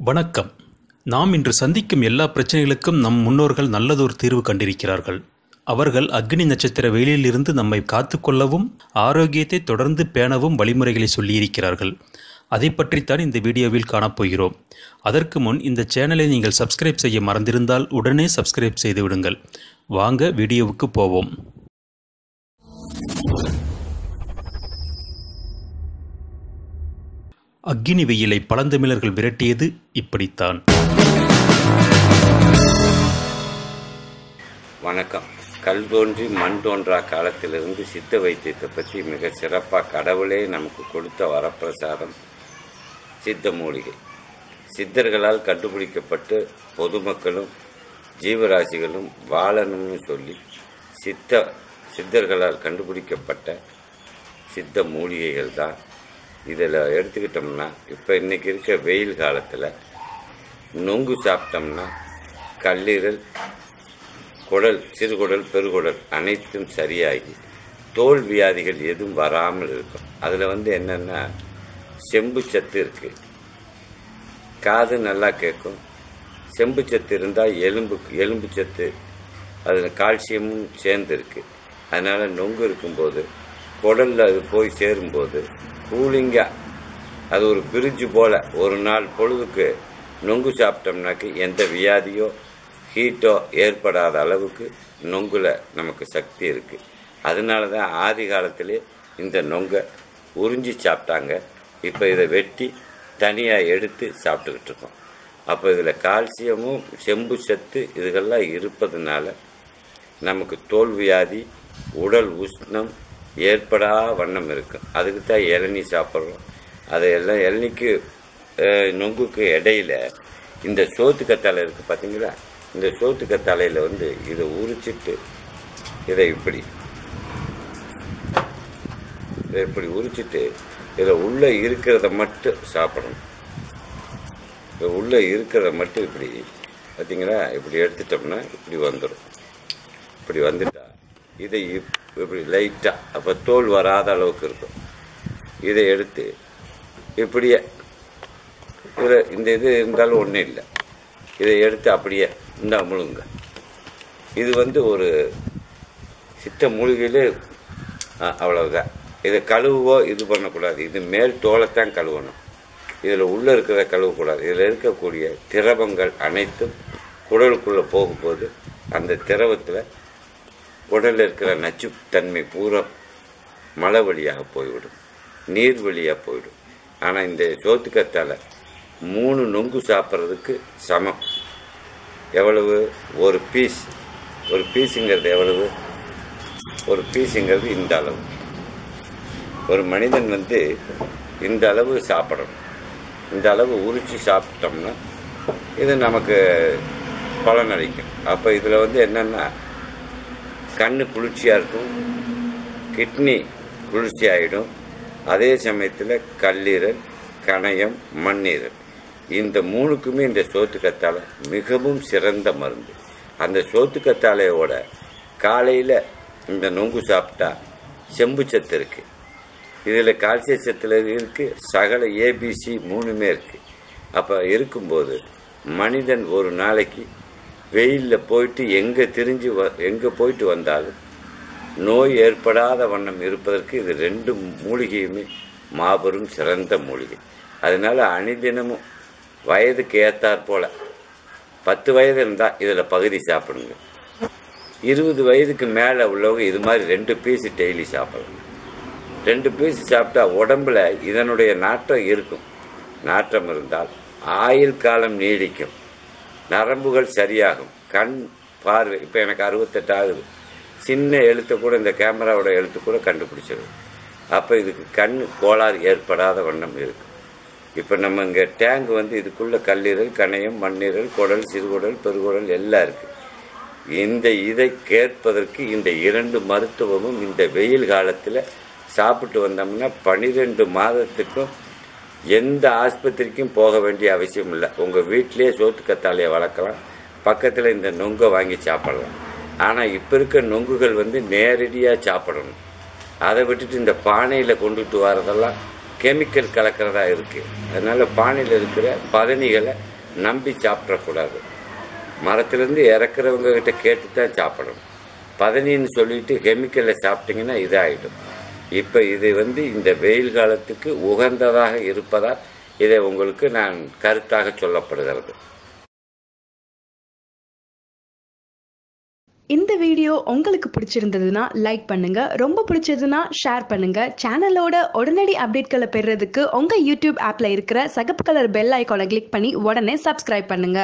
வணக்கம். நாம் இன்று சந்திக்கும் எல்லா பிரச்சனைகளுக்கும் நம் முன்னோர்கள் நல்லதொரு தீர்வு கண்டிருக்கிறார்கள். அவர்கள் அக்னி நட்சத்திர வெயிலிலிருந்து நம்மை காத்துக்கொள்ளவும் ஆரோக்கியத்தை தொடர்ந்து பேணவும் வழிமுறைகளை சொல்லியிருக்கிறார்கள். அதை பற்றித்தான் இந்த வீடியோவில் காணப்போகிறோம். அதற்கு முன் இந்த சேனலை நீங்கள் சப்ஸ்கிரைப் செய்ய மறந்திருந்தால் உடனே சப்ஸ்கிரைப் செய்து விடுங்கள். வாங்க வீடியோவுக்கு போவோம். அக்னி வெயிலை பழந்தமிழர்கள் விரட்டியது இப்படித்தான். வணக்கம். கல் தோன்றி மண் தோன்றா காலத்திலிருந்து சித்த வைத்தியத்தை பற்றி மிக சிறப்பாக கடவுளே நமக்கு கொடுத்த வரப்பிரசாதம் சித்த மூலிகை. சித்தர்களால் கண்டுபிடிக்கப்பட்டு பொதுமக்களும் ஜீவராசிகளும் வாழணும்னு சொல்லி சித்த சித்தர்களால் கண்டுபிடிக்கப்பட்ட சித்த மூலிகைகள் தான் இதில் எடுத்துக்கிட்டோம்னா இப்போ இன்னைக்கு இருக்க வெயில் காலத்தில் நொங்கு சாப்பிட்டோம்னா கல்லீரல் குடல் சிறுகுடல் பெருகுடல் அனைத்தும் சரியாகி தோல் வியாதிகள் எதுவும் வராமல் இருக்கும். அதில் வந்து என்னென்னா செம்பு சத்து இருக்குது காது நல்லா கேட்கும் செம்பு சத்து இருந்தால் எலும்பு எலும்பு சத்து அதில் கால்சியமும் சேர்ந்துருக்கு அதனால் நொங்கு இருக்கும்போது குடலில் அது போய் சேரும்போது கூலிங்காக அது ஒரு பிரிட்ஜு போல் ஒரு நாள் பொழுதுக்கு நொங்கு சாப்பிட்டோம்னாக்கு எந்த வியாதியோ ஹீட்டோ ஏற்படாத அளவுக்கு நொங்கில் நமக்கு சக்தி இருக்குது அதனால தான் ஆதி காலத்திலே இந்த நொங்கை உறிஞ்சி சாப்பிட்டாங்க. இப்போ இதை வெட்டி தனியாக எடுத்து சாப்பிட்டுக்கிட்டு இருக்கோம். அப்போ இதில் கால்சியமும் செம்பு சத்து இதுகள்லாம் இருப்பதுனால நமக்கு தோல் வியாதி உடல் உஷ்ணம் ஏற்படா வண்ணம் இருக்கும் அதுக்கு தான் இளநீ சாப்பிட்றோம். அதையெல்லாம் இளநிக்கு நொங்குக்கு இடையில இந்த சோத்து கத்தாழை இருக்குது பார்த்தீங்களா இந்த சோத்து கத்தாழையில் வந்து இதை உரிச்சிட்டு இதை இப்படி இதை இப்படி உரிச்சிட்டு இதை உள்ளே இருக்கிறத மட்டும் சாப்பிடணும். இதை உள்ளே இருக்கிறத மட்டும் இப்படி பார்த்தீங்களா இப்படி எடுத்துட்டோம்னா இப்படி வந்துடும் இப்படி வந்துட்டா இதை இப்- இப்படி லைட்டாக அப்போ தோல் வராத அளவுக்கு இருக்கும். இதை எடுத்து இப்படியே இதில் இந்த இது இருந்தாலும் ஒன்றும் இல்லை. இதை எடுத்து அப்படியே இந்த முழுங்க. இது வந்து ஒரு சித்த மூலிகையிலே அவ்வளவுதான். இதை கழுவோ இது பண்ணக்கூடாது. இது மேல் தோலைத்தான் கழுவணும். இதில் உள்ளே இருக்கிறத கழுவக்கூடாது. இதில் இருக்கக்கூடிய திரவங்கள் அனைத்தும் குடலுக்குள்ளே போகும்போது அந்த திரவத்தில் உடலில் இருக்கிற நச்சுத்தன்மை பூரா மழை வழியாக போய்விடும். நீர் வழியாக போயிடும் ஆனால் இந்த சோத்துக்கத்தால் மூணு நொங்கு சாப்பிட்றதுக்கு சமம். எவ்வளவு? ஒரு பீஸ் ஒரு பீஸுங்கிறது எவ்வளவு? ஒரு பீஸுங்கிறது இந்த அளவு. ஒரு மனிதன் வந்து இந்த அளவு சாப்பிடணும். இந்த அளவு உரிச்சு சாப்பிட்டோம்னா இது நமக்கு பலனளிக்கும். அப்போ இதில் வந்து என்னென்னா கண் குளிர்ச்சியாக இருக்கும் கிட்னி குளிர்ச்சி ஆகிடும் அதே சமயத்தில் கல்லீரல் கணையம் மண்ணீரல். இந்த மூணுக்குமே இந்த சோத்துக்கத்தாழை மிகவும் சிறந்த மருந்து. அந்த சோத்துக்கத்தாழையோட காலையில் இந்த நொங்கு சாப்பிட்டா செம்பு சத்து இருக்குது இதில் கால்சிய சத்தில் இருக்குது சகல ஏபிசி மூணுமே இருக்குது அப்போ இருக்கும்போது மனிதன் ஒரு நாளைக்கு வெயிலில் போயிட்டு எங்கே திரிஞ்சு வ எங்கே போயிட்டு வந்தாலும் நோய் ஏற்படாத வண்ணம் இருப்பதற்கு இது ரெண்டு மூலிகையுமே மாபெரும் சிறந்த மூலிகை. அதனால அணிதினமும் வயதுக்கு ஏற்றாற் போல் பத்து வயது இருந்தால் இதில் பகுதி சாப்பிடுங்க. இருபது வயதுக்கு மேலே உள்ளவங்க இது மாதிரி ரெண்டு பீஸ் டெய்லி சாப்பிடலாம். ரெண்டு பீஸ் சாப்பிட்டா உடம்புல இதனுடைய நாற்றம் இருக்கும். நாற்றம் இருந்தால் ஆயுள் காலம் நீடிக்கும். நரம்புகள் சரியாகும். கண் பார்வை இப்போ எனக்கு அறுபத்தெட்டு ஆகுது சின்ன எழுத்தை கூட இந்த கேமராவோட எழுத்து கூட கண்டுபிடிச்சிடும். அப்போ இதுக்கு கண் கோளாறு ஏற்படாத வண்ணம் இருக்குது இப்போ நம்ம இங்கே டேங்க் வந்து இதுக்குள்ளே கல்லீரல் கணையம் மண்ணீரல் குடல் சிறுகுடல் பெருகுடல் எல்லாம் இருக்குது இந்த இதை கேட்பதற்கு இந்த இரண்டு மருத்துவமும் இந்த வெயில் காலத்தில் சாப்பிட்டு வந்தோம்னா பனிரெண்டு மாதத்துக்கும் எந்த ஆஸ்பத்திரிக்கும் போக வேண்டிய அவசியம் இல்லை. உங்கள் வீட்டிலேயே சோத்துக்கத்தாழையை வளர்க்கலாம். பக்கத்தில் இந்த நொங்கை வாங்கி சாப்பிடலாம். ஆனால் இப்போ இருக்க நொங்குகள் வந்து நேரடியாக சாப்பிடணும். அதை விட்டுட்டு இந்த பானையில் கொண்டுட்டு வரதெல்லாம் கெமிக்கல் கலக்கிறதா இருக்குது அதனால் பானையில் இருக்கிற பதனிகளை நம்பி சாப்பிடக்கூடாது. மரத்துலேருந்து இறக்குறவங்க கிட்ட கேட்டு தான் சாப்பிடணும். பதனின்னு சொல்லிட்டு கெமிக்கலை சாப்பிட்டிங்கன்னா இதாகிடும் இப்போ இது வந்து இந்த வெயில் காலத்துக்கு உகந்ததாக இருப்பதால் இதை உங்களுக்கு நான் கருத்தாக சொல்லப்படுகிறது. இந்த வீடியோ உங்களுக்கு பிடிச்சிருந்ததுன்னா லைக் பண்ணுங்க. ரொம்ப பிடிச்சதுன்னா ஷேர் பண்ணுங்க. சேனலோட உடனடி அப்டேட்களை பெறுறதுக்கு உங்க யூடியூப் ஆப்ல இருக்கிற சகப்பு கலர் பெல் ஐக்கானை கிளிக் பண்ணி உடனே சப்ஸ்கிரைப் பண்ணுங்க.